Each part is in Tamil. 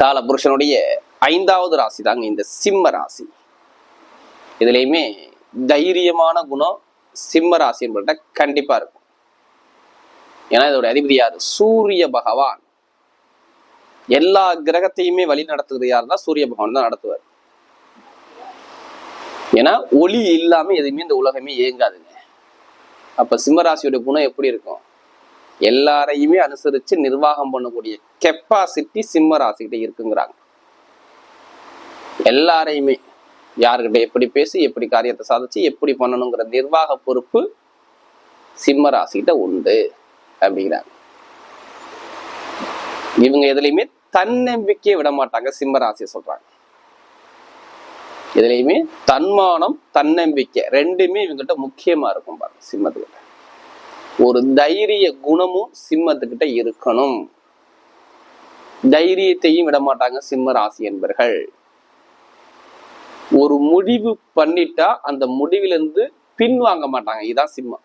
கால புருஷனுடைய ஐந்தாவது ராசி தாங்க இந்த சிம்ம ராசி. இதுலயுமே தைரியமான குணம் சிம்ம ராசி என்பட்ட கண்டிப்பா இருக்கும். ஏன்னா இதோட அதிபதி யார்? சூரிய பகவான். எல்லா கிரகத்தையுமே வழி நடத்துகிறது யாருன்னா சூரிய பகவான் தான் நடத்துவார். ஏன்னா ஒளி இல்லாம எதுவுமே இந்த உலகமே இயங்காதுங்க. அப்ப சிம்மராசியோட குணம் எப்படி இருக்கும்? எல்லாரையுமே அனுசரிச்சு நிர்வாகம் பண்ணக்கூடிய கெப்பாசிட்டி சிம்ம ராசிக்கிட்ட இருக்குங்கிறாங்க. எல்லாரையுமே யாருக்கிட்ட எப்படி பேசி எப்படி காரியத்தை சாதிச்சு எப்படி பண்ணணுங்கிற நிர்வாக பொறுப்பு சிம்ம ராசிக்கிட்ட உண்டு அப்படிங்கிறாங்க. இவங்க எதுலையுமே தன்னம்பிக்கையை விட மாட்டாங்க சிம்ம ராசியை சொல்றாங்க. இதுலயுமே தன்மானம் தன்னம்பிக்கை ரெண்டுமே இவங்ககிட்ட முக்கியமா இருக்கும் பாருங்க சிம்மத்துக்கிட்ட. ஒரு தைரிய குணமும் சிம்மத்துக்கிட்ட இருக்கணும். தைரியத்தையும் விட மாட்டாங்க சிம்ம ராசி என்பர்கள். ஒரு முடிவு பண்ணிட்டா அந்த முடிவிலிருந்து பின்வாங்க மாட்டாங்க. இதான் சிம்மம்.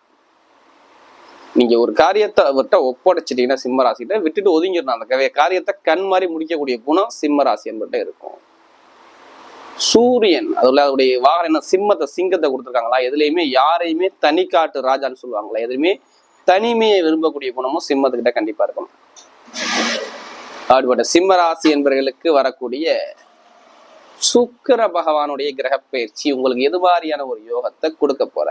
நீங்க ஒரு காரியத்தை விட்ட ஒப்படைச்சிட்டீங்கன்னா சிம்ம ராசிகிட்ட விட்டுட்டு ஒதுங்கிடணும். அந்த காரியத்தை கண் மாதிரி முடிக்கக்கூடிய குணம் சிம்ம ராசி என்பட்ட இருக்கும். சூரியன் அதுல அவருடைய வாகனம் என்ன? சிம்மத்தை சிங்கத்தை கொடுத்துருக்காங்களா? எதுலையுமே யாரையுமே தனிக்காட்டு ராஜான்னு சொல்லுவாங்களா எதுலையுமே தனிமையை விரும்பக்கூடிய குணமும் சிம்மத்துக்கிட்ட கண்டிப்பா இருக்கும் அப்படிப்பட்ட சிம்ம ராசி என்பவர்களுக்கு வரக்கூடிய சுக்கிர பகவானுடைய கிரக பயிற்சி உங்களுக்கு எது மாதிரியான ஒரு யோகத்தை கொடுக்க போற?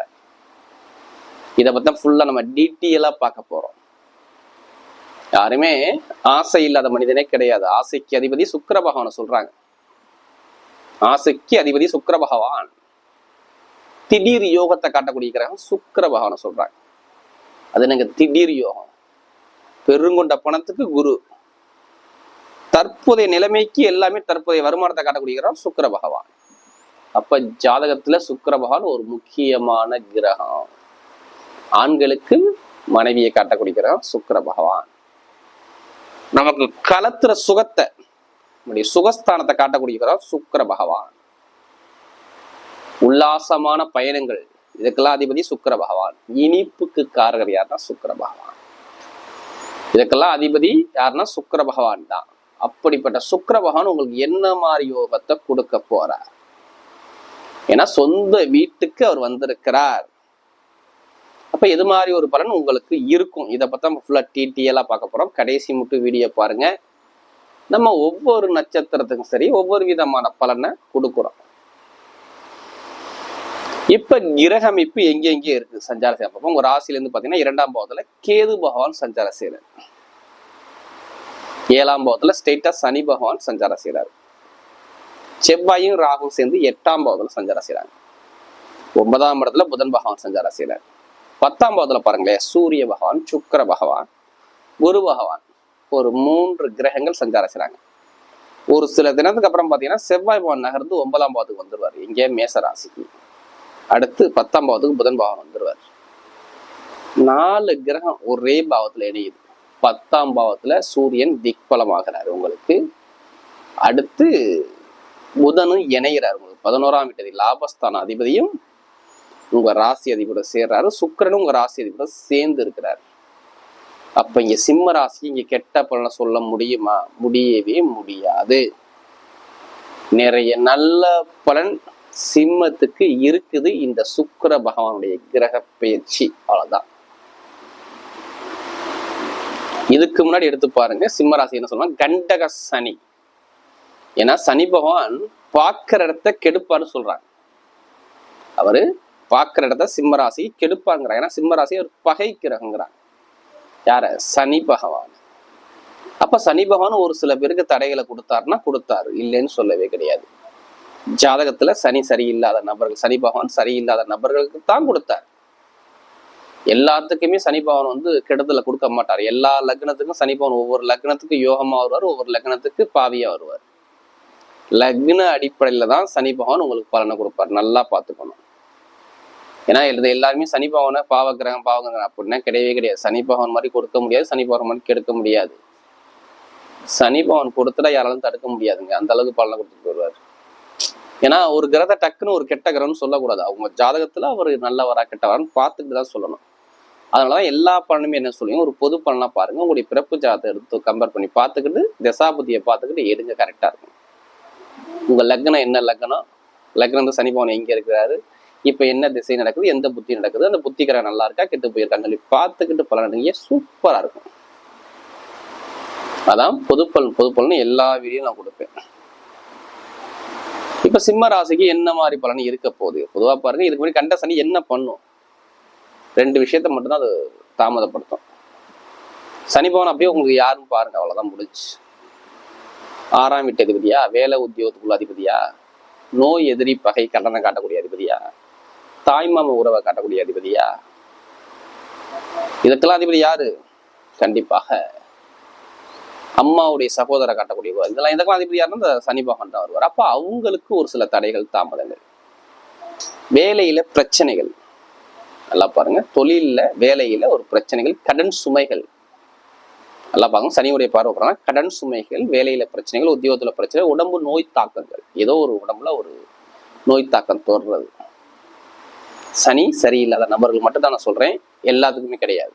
இதை பத்தி ஃபுல்லா நம்ம டீட்டெயிலா பார்க்க போறோம். யாருமே ஆசை இல்லாத மனிதனே கிடையாது. ஆசைக்கு அதிபதி சுக்கர பகவானை சொல்றாங்க. ஆசைக்கு அதிபதி சுக்கர பகவான். திடீர் யோகத்தை காட்டக்கூடிய கிரகம் சுக்கிர பகவான சொல்றாங்க. அது எனக்கு திடீர் யோகம். பெருங்கொண்ட பணத்துக்கு குரு. தற்போதைய நிலைமைக்கு எல்லாமே தற்போதைய வருமானத்தை காட்டக்கூடியகிறார் சுக்கர சுக்கிர பகவான். அப்ப ஜாதகத்துல சுக்கர பகவான் ஒரு முக்கியமான கிரகம். ஆண்களுக்கு மனைவியை காட்டக்கூடிய சுக்கர சுக்கிர பகவான். நமக்கு கலத்துற சுகத்தை நம்முடைய சுகஸ்தானத்தை காட்டக்கூடிய சுக்கர பகவான். உல்லாசமான பயணங்கள் இதுக்கெல்லாம் அதிபதி சுக்கர பகவான். இனிப்புக்கு காரகர் யாருன்னா சுக்கர பகவான். இதுக்கெல்லாம் அதிபதி யாருன்னா சுக்கர பகவான் தான். அப்படிப்பட்ட சுக்கர பகவான் உங்களுக்கு என்ன மாதிரி யோகத்தை கொடுக்க போறார்? ஏன்னா சொந்த வீட்டுக்கு அவர் வந்திருக்கிறார். அப்ப எது மாதிரி ஒரு பலன் உங்களுக்கு இருக்கும்? இதை பத்தி நம்ம ஃபுல்லா டீட்டெயிலாக பார்க்க போறோம். கடைசி மட்டும் வீடியோ பாருங்க. நம்ம ஒவ்வொரு நட்சத்திரத்துக்கும் சரி ஒவ்வொரு விதமான பலனை கொடுக்குறோம். இப்ப கிரக அமைப்பு எங்க இருக்கு? சஞ்சார செய்ய பார்ப்போம் உங்க ராசியில இருந்து பாத்தீங்கன்னா இரண்டாம் பாவத்துல கேது பகவான் சஞ்சார செய்யறாரு ஏழாம் பாவத்துல ஸ்டேட்டா சனி பகவான் சஞ்சாரம் செய்யறாரு செவ்வாயும் ராகும் சேர்ந்து எட்டாம் பாவத்துல சஞ்சாரம் செய்யறாங்க ஒன்பதாம் இடத்துல புதன் பகவான் சஞ்சாரம் செய்யறாரு பத்தாம் பாவத்துல பாருங்களேன் சூரிய பகவான் சுக்கிர பகவான் குரு பகவான் ஒரு மூன்று கிரகங்கள் சஞ்சாரம் செய்யறாங்க ஒரு சில தினத்துக்கு அப்புறம் பாத்தீங்கன்னா செவ்வாய் பகவான் நகர்ந்து ஒன்பதாம் பாவத்துக்கு வந்துருவாரு. இங்கே மேச ராசிக்கு. அடுத்து பத்தாம் பாவத்துக்கு புதன் பாவம் வந்துருவார். நாலு கிரகம் ஒரே பாவத்துல இணையுது. பத்தாம் பாவத்துல சூரியன் திக்பலமாகிறார் உங்களுக்கு. அடுத்து புதனும் இணைகிறார் உங்களுக்கு. பதினோராம் வீட்டதி லாபஸ்தான அதிபதியும் உங்க ராசி அதிபரோட சேர்றாரு. சுக்கிரனும் உங்க ராசி அதிபரோட சேர்ந்து இருக்கிறார். அப்ப இங்க சிம்ம ராசி இங்க கெட்ட பலனை சொல்ல முடியுமா? முடியவே முடியாது. நிறைய நல்ல பலன் சிம்மத்துக்கு இருக்குது இந்த சுக்கர பகவானுடைய கிரக பயிற்சி அவ்வளவுதான். இதுக்கு முன்னாடி எடுத்து பாருங்க சிம்மராசி என்ன சொல்லுவாங்க கண்டக சனி. ஏன்னா சனி பகவான் பார்க்கிற இடத்த கெடுப்பார்னு சொல்றாங்க. அவரு பார்க்கிற இடத்த சிம்மராசி கெடுப்பாங்கிறாங்க ஏன்னா சிம்மராசி ஒரு பகை கிரகங்கிறாங்க. யார? சனி பகவான். அப்ப சனி பகவான் ஒரு சில பேருக்கு தடைகளை கொடுத்தாருன்னா கொடுத்தாரு. இல்லைன்னு சொல்லவே கிடையாது. ஜாதகத்துல சனி சரியில்லாத நபர்கள் சனி பகவான் சரியில்லாத நபர்களுக்கு தான் கொடுத்தார். எல்லாத்துக்குமே சனி பகவான் வந்து கெடுதல கொடுக்க மாட்டார். எல்லா லக்னத்துக்கும் சனி பகவான் ஒவ்வொரு லக்னத்துக்கும் யோகமா வருவார் ஒவ்வொரு லக்னத்துக்கு பாவியா வருவார். லக்ன அடிப்படையில தான் சனி பகவான் உங்களுக்கு பலனை கொடுப்பார். நல்லா பார்த்துக்கணும். ஏன்னா எழுது எல்லாருமே சனி பகவானை பாவகிரகம் பாவகிரகம் அப்படின்னா கிடையவே கிடையாது. சனி பகவான் மாதிரி கொடுக்க முடியாது சனி பகவான் மாதிரி கெடுக்க முடியாது. சனி பகவான் கொடுத்துட்டா யாராலும் தடுக்க முடியாதுங்க. அந்த அளவுக்கு பலனை கொடுத்துட்டு ஏன்னா ஒரு கிரகத்தை டக்குன்னு ஒரு கெட்ட கிரகம்னு சொல்லக்கூடாது. அவங்க ஜாதகத்துல அவர் நல்லவரா கெட்டவரான்னு பார்த்துட்டு தான் சொல்லணும். அதனாலதான் எல்லா பலனுமே என்ன சொல்லுவீங்க ஒரு பொது பலனாக பாருங்க. உங்களுடைய பிறப்பு ஜாதகத்தை எடுத்து கம்பேர் பண்ணி பார்த்துக்கிட்டு தசாபதியை பார்த்துக்கிட்டு எடுங்க கரெக்டா இருக்கும். உங்க லக்னம் என்ன லக்னம்? லக்னம் சனி பவன் எங்கே இருக்கிறாரு? இப்ப என்ன திசை நடக்குது? எந்த புத்தி நடக்குது? அந்த புத்திகரம் நல்லா இருக்கா? கெட்டு போயிருக்காங்க சொல்லி பார்த்துக்கிட்டு பலன் எடுங்க. சூப்பரா இருக்கும். அதான் பொதுப்பல் பலன் எல்லா வீடியும் நான் கொடுப்பேன். இப்ப சிம்ம ராசிக்கு என்ன மாதிரி பலன் இருக்க போகுது? பொதுவா பாருங்க இதுக்கு முன்னாடி கண்ட சனி என்ன பண்ணும்? ரெண்டு விஷயத்த மட்டும்தான் அது தாமதப்படுத்தும். சனி பவன் அப்படியே உங்களுக்கு யாருன்னு பாருங்க அவ்வளவுதான் முடிஞ்சு ஆறாம் வீட்டு அதிபதியா வேலை உத்தியோகத்துக்குள்ள அதிபதியா நோய் எதிரி பகை கடனை காட்டக்கூடிய அதிபதியா தாய்மாம உறவை காட்டக்கூடிய அதிபதியா இதுக்கெல்லாம் அதிபதி யாரு? கண்டிப்பாக அம்மாவுடைய சகோதர காட்டக்கூடிய இதெல்லாம் இதுக்கெல்லாம் அதிபதி யாருன்னா இந்த சனி பகவான் தான் வருவார். அப்போ அவங்களுக்கு ஒரு சில தடைகள் தாமதங்கள். வேலையில பிரச்சனைகள். நல்லா பாருங்க. தொழிலில் வேலையில ஒரு பிரச்சனைகள் கடன் சுமைகள். நல்லா பாருங்க. சனியுடைய பார்வை போறாங்க கடன் சுமைகள் வேலையில பிரச்சனைகள் உத்தியோகத்துல பிரச்சனை உடம்பு நோய் தாக்கங்கள். ஏதோ ஒரு உடம்புல ஒரு நோய் தாக்கம் தோன்றது சனி சரியில்லாத நபர்கள் மட்டும் தான் நான் சொல்றேன். எல்லாத்துக்குமே கிடையாது.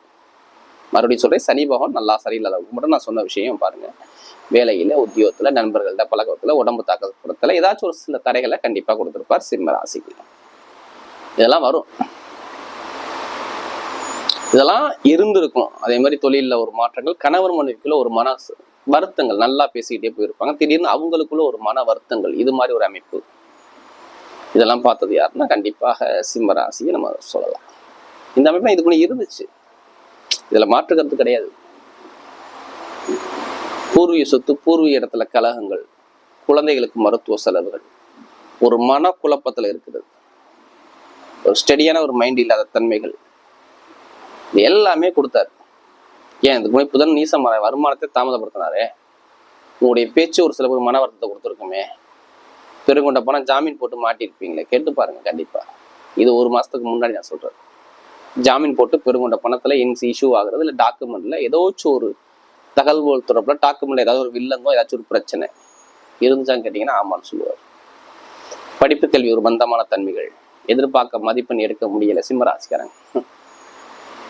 மறுபடியும் சொல்றேன் சனி பகவான் நல்லா சரியில்லாத மட்டும் நான் சொன்ன விஷயம் பாருங்க. வேலையில உத்தியோகத்துல நண்பர்கள்ட்ட பழக்கத்தில் உடம்பு தாக்கத்தில் ஏதாச்சும் ஒரு சில தடைகளை கண்டிப்பா கொடுத்துருப்பார் சிம்ம ராசிக்கு. இதெல்லாம் வரும். இதெல்லாம் இருந்திருக்கும். அதே மாதிரி தொழிலில் ஒரு மாற்றங்கள் கணவர் மனைவிக்குள்ள ஒரு மன வருத்தங்கள் நல்லா பேசிக்கிட்டே போயிருப்பாங்க. திடீர்னு அவங்களுக்குள்ள ஒரு மன வருத்தங்கள் இது மாதிரி ஒரு அமைப்பு. இதெல்லாம் பார்த்தது யாருன்னா கண்டிப்பாக சிம்ம ராசியை நம்ம சொல்லலாம். இந்த அமைப்பு இதுக்குள்ள இருந்துச்சு. இதுல மாற்று கருத்து கிடையாது. பூர்வீக சொத்து பூர்வீக இடத்துல கலகங்கள் குழந்தைகளுக்கு மருத்துவ செலவுகள் ஒரு மன குழப்பத்துல இருக்கிறது. ஒரு ஸ்டெடியான ஒரு மைண்ட் இல்லாத தன்மைகள். இது எல்லாமே கொடுத்தாரு. ஏன் இதுக்கு முன்னாடி புதன் நீசம் வருமானத்தை தாமதப்படுத்தினாரே. உங்களுடைய பேச்சு ஒரு சில பேர் மன வருத்தத்தை கொடுத்துருக்குமே. பெருங்கொண்ட பணம் ஜாமீன் போட்டு மாட்டியிருப்பீங்களே. கேட்டு பாருங்க கண்டிப்பா. இது ஒரு மாசத்துக்கு முன்னாடி நான் சொல்றேன். ஜாமீன் போட்டு பெருங்கொண்ட பணத்தில் இன்ஸ் இஷ்யூ ஆகுறது இல்லை டாக்குமெண்ட்ல ஏதோச்சும் ஒரு தகவல் தொடர்பில் டாக்குமெண்ட்ல ஏதாவது ஒரு வில்லங்கோ ஏதாச்சும் ஒரு பிரச்சனை இருந்துச்சான்னு கேட்டிங்கன்னா ஆமான்னு சொல்லுவார். படிப்பு கல்வி ஒரு பந்தமான தன்மைகள். எதிர்பார்க்க மதிப்பெண் எடுக்க முடியலை சிம்மராசிக்காரங்க.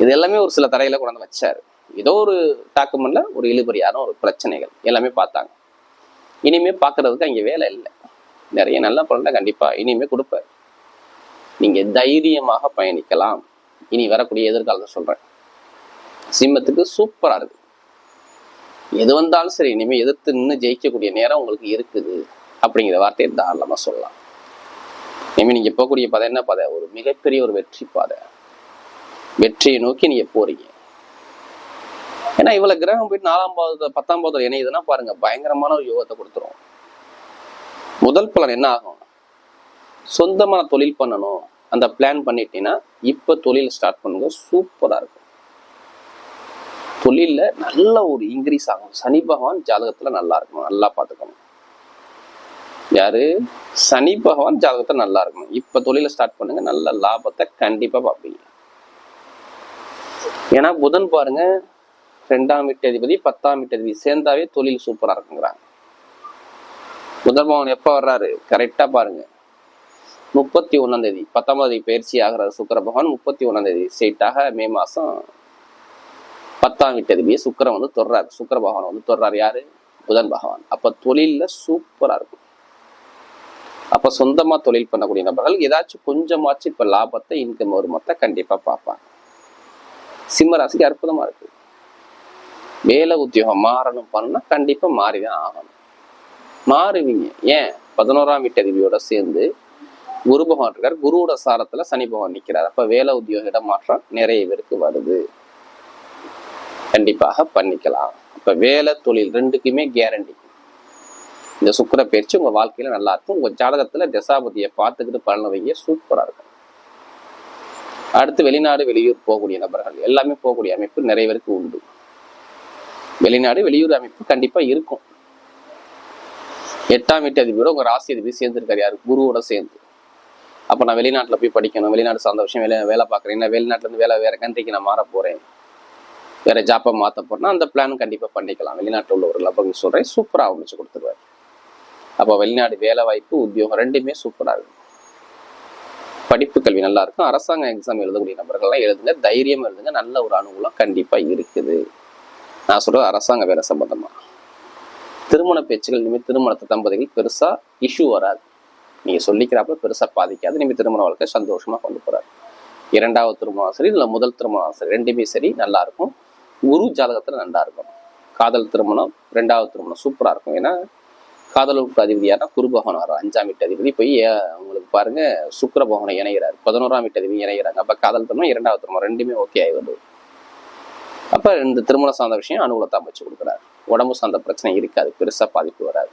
இது எல்லாமே ஒரு சில தடையில கொண்டாந்து வச்சார். ஏதோ ஒரு டாக்குமெண்ட்ல ஒரு இழுபறியான ஒரு பிரச்சனைகள் எல்லாமே பார்த்தாங்க. இனிமே பார்க்கறதுக்கு அங்கே வேலை இல்லை. நிறைய நல்ல பலனை கண்டிப்பாக இனிமே கொடுப்பார். நீங்கள் தைரியமாக பயணிக்கலாம். இனி வரக்கூடிய எதிர்காலத்தை சொல்றேன். சிம்மத்துக்கு சூப்பரா இருக்கு. எது வந்தாலும் சரி இனிமே எதிர்த்து நின்று ஜெயிக்கக்கூடிய நேரம் உங்களுக்கு இருக்குது அப்படிங்கிற வார்த்தையை தாராளமா சொல்லலாம். இனிமே நீங்க போகக்கூடிய பாதை என்ன பாதை? ஒரு மிகப்பெரிய ஒரு வெற்றி பாதை. வெற்றியை நோக்கி நீங்க போறீங்க. ஏன்னா இவ்வளவு கிரகம் போயிட்டு நாலாம் பாவத்தை பத்தாம் பாவத்தில் இணையுதுன்னா பாருங்க பயங்கரமான ஒரு யோகத்தை கொடுத்துரும். முதல் பலன் என்ன ஆகும்? சொந்தமான தொழில் பண்ணணும். அந்த பிளான் பண்ணிட்டீங்கன்னா இப்போ தொழில் ஸ்டார்ட் பண்ணுங்க. சூப்பராக இருக்கும். தொழிலில் நல்ல ஒரு இன்க்ரீஸ் ஆகும். சனி பகவான் ஜாதகத்தில் நல்லா இருக்கணும். நல்லா பார்த்துக்கணும். யாரு? சனி பகவான் ஜாதகத்தில் நல்லா இருக்கணும். இப்போ தொழிலை ஸ்டார்ட் பண்ணுங்க. நல்ல லாபத்தை கண்டிப்பாக பார்ப்பீங்க. ஏன்னா புதன் பாருங்க ரெண்டாம் வீட்டதிபதி பத்தாம் வீட்டதிபதி சேர்ந்தாவே தொழில் சூப்பராக இருக்குங்கிறாங்க. புதன் பகவான் எப்போ வர்றாரு? கரெக்டாக பாருங்க. முப்பத்தி ஒன்றாம் தேதி பத்தொன்பது தேதி பயிற்சி ஆகிற சுக்கர பகவான் முப்பத்தி ஒன்றாம் தேதி ஸ்ட்ரெயிட்டாக மே மாசம் பத்தாம் வீட்டு அதிபதியை சுக்கரன் வந்து தொடர்றார் சுக்கர பகவான் வந்து தொடர்றார் யாரு? புதன் பகவான். அப்ப தொழிலில் சூப்பரா இருக்கும். அப்ப சொந்தமா தொழில் பண்ணக்கூடிய நபர்கள் ஏதாச்சும் கொஞ்சமாச்சும் இப்ப லாபத்தை இன்கம் வருமானத்தை கண்டிப்பா பார்ப்பாங்க. சிம்ம அற்புதமாக அற்புதமா இருக்கு. வேலை உத்தியோகம் மாறணும் பண்ணா கண்டிப்பா மாறிதான் ஆகணும். மாறுவீங்க. ஏன்? பதினோராம் வீட்டு அதிபதியோட சேர்ந்து குரு பகவான் இருக்கார். குருவோட சாரத்துல சனி பகவான் நிற்கிறார் அப்ப வேலை உத்தியோக மாற்றம் நிறைய பேருக்கு வருது. கண்டிப்பாக பண்ணிக்கலாம். அப்ப வேலை தொழில் ரெண்டுக்குமே கேரண்டி இந்த சுக்கிர பயிற்சி உங்க வாழ்க்கையில நல்லா இருக்கும். உங்க ஜாதகத்துல தசாபதியை பார்த்துக்கிட்டு பலன வைங்க. சூப்பரா இருக்கும். அடுத்து வெளிநாடு வெளியூர் போகக்கூடிய நபர்கள். எல்லாமே போகக்கூடிய அமைப்பு நிறைய பேருக்கு உண்டு. வெளிநாடு வெளியூர் அமைப்பு கண்டிப்பா இருக்கும். எட்டாம் வீட்டு அதிபரோட உங்க ராசி அதிபதி சேர்ந்திருக்காரு யாரு? குருவோட சேர்ந்து. அப்போ நான் வெளிநாட்டில் போய் படிக்கணும். வெளிநாடு சார்ந்த விஷயம் வேலை வேலை பார்க்குறேன். இல்லை வெளிநாட்டுல வேலை வேறு கண்ட்ரிக்கு நான் மாற போகிறேன் வேறு ஜாப்பை மாற்ற போகிறேன்னா அந்த பிளான் கண்டிப்பாக பண்ணிக்கலாம். வெளிநாட்டில் உள்ளவர்கள் அப்படி சொல்கிறேன் சூப்பராக அமைச்சு கொடுத்துருவாரு. அப்போ வெளிநாடு வேலை வாய்ப்பு உத்தியோகம் ரெண்டுமே சூப்பராக இருக்கும். படிப்பு கல்வி நல்லா இருக்கும். அரசாங்க எக்ஸாம் எழுதக்கூடிய நபர்கள்லாம் எழுதுங்க. தைரியம் எழுதுங்க. நல்ல ஒரு அனுகூலம் கண்டிப்பாக இருக்குது. நான் சொல்கிறது அரசாங்க வேலை சம்பந்தமாக திருமண பேச்சுகள் இனிமேல் திருமணத்தை தம்பதிகள் பெருசாக இஷ்யூ வராது. நீங்க சொல்லிக்கிறாப்புல பெருசா பாதிக்காது. நீங்கள் திருமண வாழ்க்கை சந்தோஷமா கொண்டு போறாரு. இரண்டாவது திருமணம் சரி இல்ல முதல் திருமணம் சரி ரெண்டுமே சரி நல்லா இருக்கும். குரு ஜாதகத்துல நல்லா இருக்கும். காதல் திருமணம் ரெண்டாவது திருமணம் சூப்பரா இருக்கும். ஏன்னா காதலுக்கு அதிபதி யாருன்னா குரு பகவான் வரும் அஞ்சாம் வீட்டு அதிபதி போய் உங்களுக்கு பாருங்க சுக்கிர பகவானை இணைகிறார். பதினோராம் வீட்டு அதிபதி இணைகிறாங்க. அப்போ காதல் திருமணம் இரண்டாவது திருமணம் ரெண்டுமே ஓகே ஆகி வருது. அப்ப இந்த திருமணம் சார்ந்த விஷயம் அனுகூலத்தை அமைச்சு கொடுக்குறாரு. உடம்பு சார்ந்த பிரச்சனை இருக்காது. பெருசா பாதிப்பு வராது.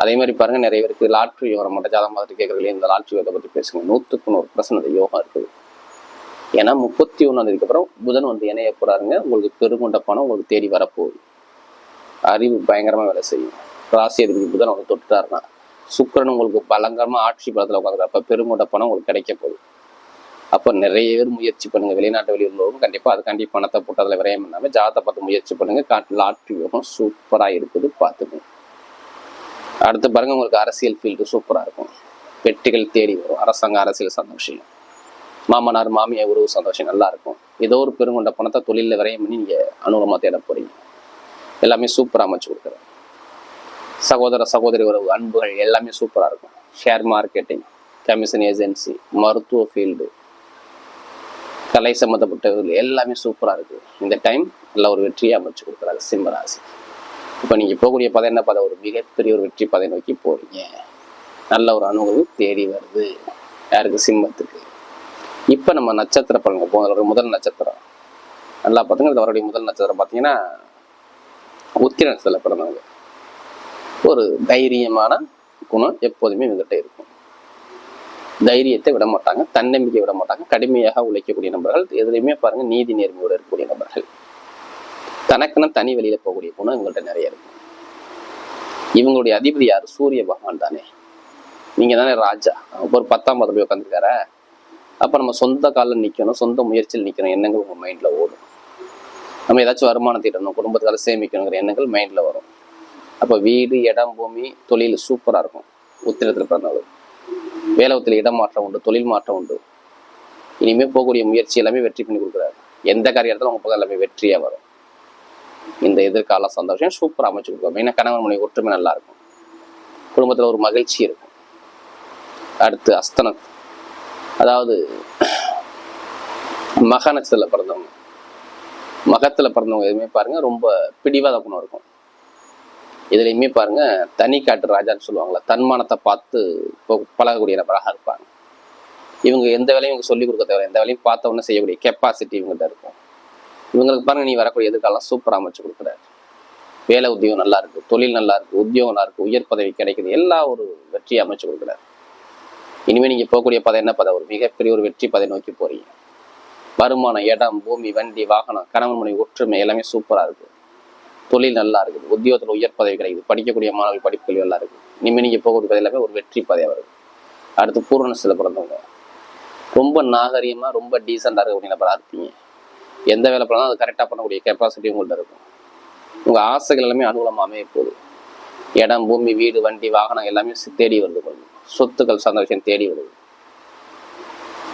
அதே மாதிரி பாருங்க நிறைய பேருக்கு லாட்ரி யோகம் மட்டும் ஜாதகம் மாதிரி கேட்கறதுல இந்த லாட்ரி யோகத்தை பத்தி பேசுங்க. நூற்றுக்கு நூறு பிரச்சனை யோகம் இருக்குது. ஏன்னா முப்பத்தி ஒண்ணாம் அப்புறம் புதன் வந்து இணைய போறாருங்க. உங்களுக்கு பெருங்கொண்ட பணம் உங்களுக்கு தேடி வரப்போகுது. அறிவு பயங்கரமா வேலை செய்யும். ராசி அதிபதி புதன் வந்து தொட்டுட்டாருன்னா சுக்கிரன் உங்களுக்கு பலங்கரமா ஆட்சி பலத்தில் உட்காந்துருப்ப பெருங்கொண்ட பணம் உங்களுக்கு கிடைக்க போகுது. அப்போ நிறைய பேர் முயற்சி பண்ணுங்க. வெளிநாட்டு வெளியூர்லவும் கண்டிப்பா அதுக்காண்டி பணத்தை போட்டு அதில் விரயம் பண்ணாமல் ஜாதத்தை பார்த்து முயற்சி பண்ணுங்க. காட்டு லாட்ரி யோகம் சூப்பராக இருக்குது. பார்த்துக்கோங்க. அடுத்து பாருங்க உங்களுக்கு அரசியல் ஃபீல்டு சூப்பராக இருக்கும். வெட்டிகள் தேடி வரும். அரசாங்க அரசியல் சார்ந்த விஷயம். மாமனார் மாமியார் உறவு சந்தோஷம் நல்லா இருக்கும். ஏதோ ஒரு பெருங்கொண்ட பணத்தை தொழிலில் விரையும் பண்ணி நீங்கள் அனுகூலமாக தேட போறீங்க. எல்லாமே சூப்பராக அமைச்சு கொடுக்குறேன் சகோதர சகோதரி உறவு அன்புகள் எல்லாமே சூப்பராக இருக்கும். ஷேர் மார்க்கெட்டிங் கமிஷன் ஏஜென்சி மருத்துவ ஃபீல்டு கலை சம்மந்தப்பட்டவர்கள் எல்லாமே சூப்பராக இருக்குது இந்த டைம் நல்ல ஒரு வெற்றியை அமைச்சு கொடுக்குறாரு சிம்மராசி இப்போ நீங்க போகக்கூடிய பதம் என்ன பதம் ஒரு மிகப்பெரிய ஒரு வெற்றி பதை நோக்கி போறீங்க. நல்ல ஒரு அனுபவம் தேடி வருது. யாருக்கு? சிம்மத்துக்கு. இப்போ நம்ம நட்சத்திர பலன்கள் போன முதல் நட்சத்திரம். நல்லா பார்த்துங்க. இது அவருடைய முதல் நட்சத்திரம் பார்த்தீங்கன்னா உத்திர நட்சத்திரத்தில் பிறந்தவங்க ஒரு தைரியமான குணம் எப்போதுமே இவங்ககிட்ட இருக்கும். தைரியத்தை விட மாட்டாங்க தன்னம்பிக்கை விட மாட்டாங்க. கடுமையாக உழைக்கக்கூடிய நபர்கள் எதுலையுமே பாருங்க நீதி நேர்மையோட இருக்கக்கூடிய நபர்கள். தனக்குன்னு தனி வெளியில போகக்கூடிய குணம் இவங்கள்ட்ட நிறைய இருக்கும் இவங்களுடைய அதிபதி யார்? சூரிய பகவான் தானே. நீங்க தானே ராஜா. ஒரு பத்தாம் பதவி உட்காந்துருக்கார அப்ப நம்ம சொந்த காலில் நிக்கணும் சொந்த முயற்சியில் நிக்கணும் எண்ணங்கள் உங்க மைண்ட்ல ஓடும். நம்ம ஏதாச்சும் வருமானம் தீட்டணும் குடும்பத்துக்காக சேமிக்கணுங்கிற எண்ணங்கள் மைண்ட்ல வரும். அப்ப வீடு இடம் பூமி தொழில் சூப்பரா இருக்கும். உத்திரத்தில் பிறந்தவர்கள் வேலவத்தில் இடம் மாற்றம் உண்டு தொழில் மாற்றம் உண்டு. இனிமே போகக்கூடிய முயற்சி எல்லாமே வெற்றி பண்ணி கொடுக்குறாரு. எந்த காரியத்தில் உங்க பக்கம் எல்லாமே வெற்றியா வரும். இந்த எதிர்கால சந்தோஷம் சூப்பரா அமைச்சு கொடுக்கும். ஏன்னா கணவன் மனைவி ஒற்றுமை நல்லா இருக்கும். குடும்பத்துல ஒரு மகிழ்ச்சி இருக்கும். அடுத்து அஸ்தனம். அதாவது மக நட்சத்திரத்தில் பிறந்தவங்க. மகத்துல பிறந்தவங்க எதுவுமே பாருங்க ரொம்ப பிடிவாத குணம் இருக்கும். இதுலையுமே பாருங்க தனி காட்டு ராஜான்னு சொல்லுவாங்கல்ல தன்மானத்தை பார்த்து பழகக்கூடிய நபராக இருப்பாங்க. இவங்க எந்த வேலையும் இவங்க சொல்லிக் கொடுக்க தேவை எந்த வேலையும் பார்த்த உடனே செய்யக்கூடிய கெப்பாசிட்டி இவங்க இவங்களுக்கு பாருங்க நீ வரக்கூடிய எதிர்காலம் சூப்பராக அமைச்சு கொடுக்குறாரு வேலை உத்தியோகம் நல்லா இருக்கு தொழில் நல்லா இருக்கு உத்தியோகம் நல்லா இருக்கு உயர் பதவி கிடைக்குது எல்லா ஒரு வெற்றியை அமைச்சு கொடுக்குறாரு இனிமேல் நீங்க போகக்கூடிய பதவி என்ன பதவி? ஒரு மிகப்பெரிய ஒரு வெற்றி பதவி நோக்கி போறீங்க. வருமானம் இடம் பூமி வண்டி வாகனம் கணவன் மனைவி ஒற்றுமை எல்லாமே சூப்பராக இருக்கு. தொழில் நல்லா இருக்குது உத்தியோகத்தில் உயர் பதவி கிடைக்குது படிக்கக்கூடிய மாணவர்கள் படிப்புகள் நல்லா இருக்கு. இனிமே நீங்கள் போகக்கூடிய பதவி எல்லாமே ஒரு வெற்றி பதவியாக வருது அடுத்து பூரணத்தில் பிறந்தவங்க. ரொம்ப நாகரீகமாக ரொம்ப டீசெண்டாக இருக்கக்கூடிய நபராக இருப்பீங்க. எந்த வேலை பண்ணாலும் அது கரெக்டாக பண்ணக்கூடிய கெப்பாசிட்டி உங்கள்கிட்ட இருக்கும். உங்கள் ஆசைகள் எல்லாமே அனுகூலமாக அமைய போகுது. இடம் பூமி வீடு வண்டி வாகனம் எல்லாமே தேடி வருது கொஞ்சம் சொத்துக்கள் சார்ந்த விஷயம் தேடி வருது.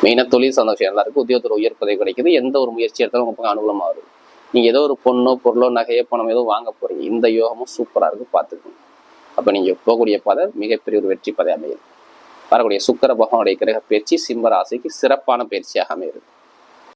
மெயினாக தொழில் சார்ந்த விஷயம் நல்லா உத்தியோகத்தில் உயர் பதவி கிடைக்குது. எந்த ஒரு முயற்சி எடுத்தாலும் உங்களுக்கு பக்கம் அனுகூலமாக வருது நீங்கள் ஏதோ ஒரு பொண்ணோ பொருளோ நகையோ பணம் ஏதோ வாங்க போகிறீங்க இந்த யோகமும் சூப்பராக இருக்கு. பார்த்துக்கணும் அப்போ நீங்கள் போகக்கூடிய பதை மிகப்பெரிய ஒரு வெற்றி பதை அமையுது. வரக்கூடிய சுக்கர பகவானுடைய கிரக பயிற்சி சிம்ம ராசிக்கு சிறப்பான பயிற்சியாக அமையுது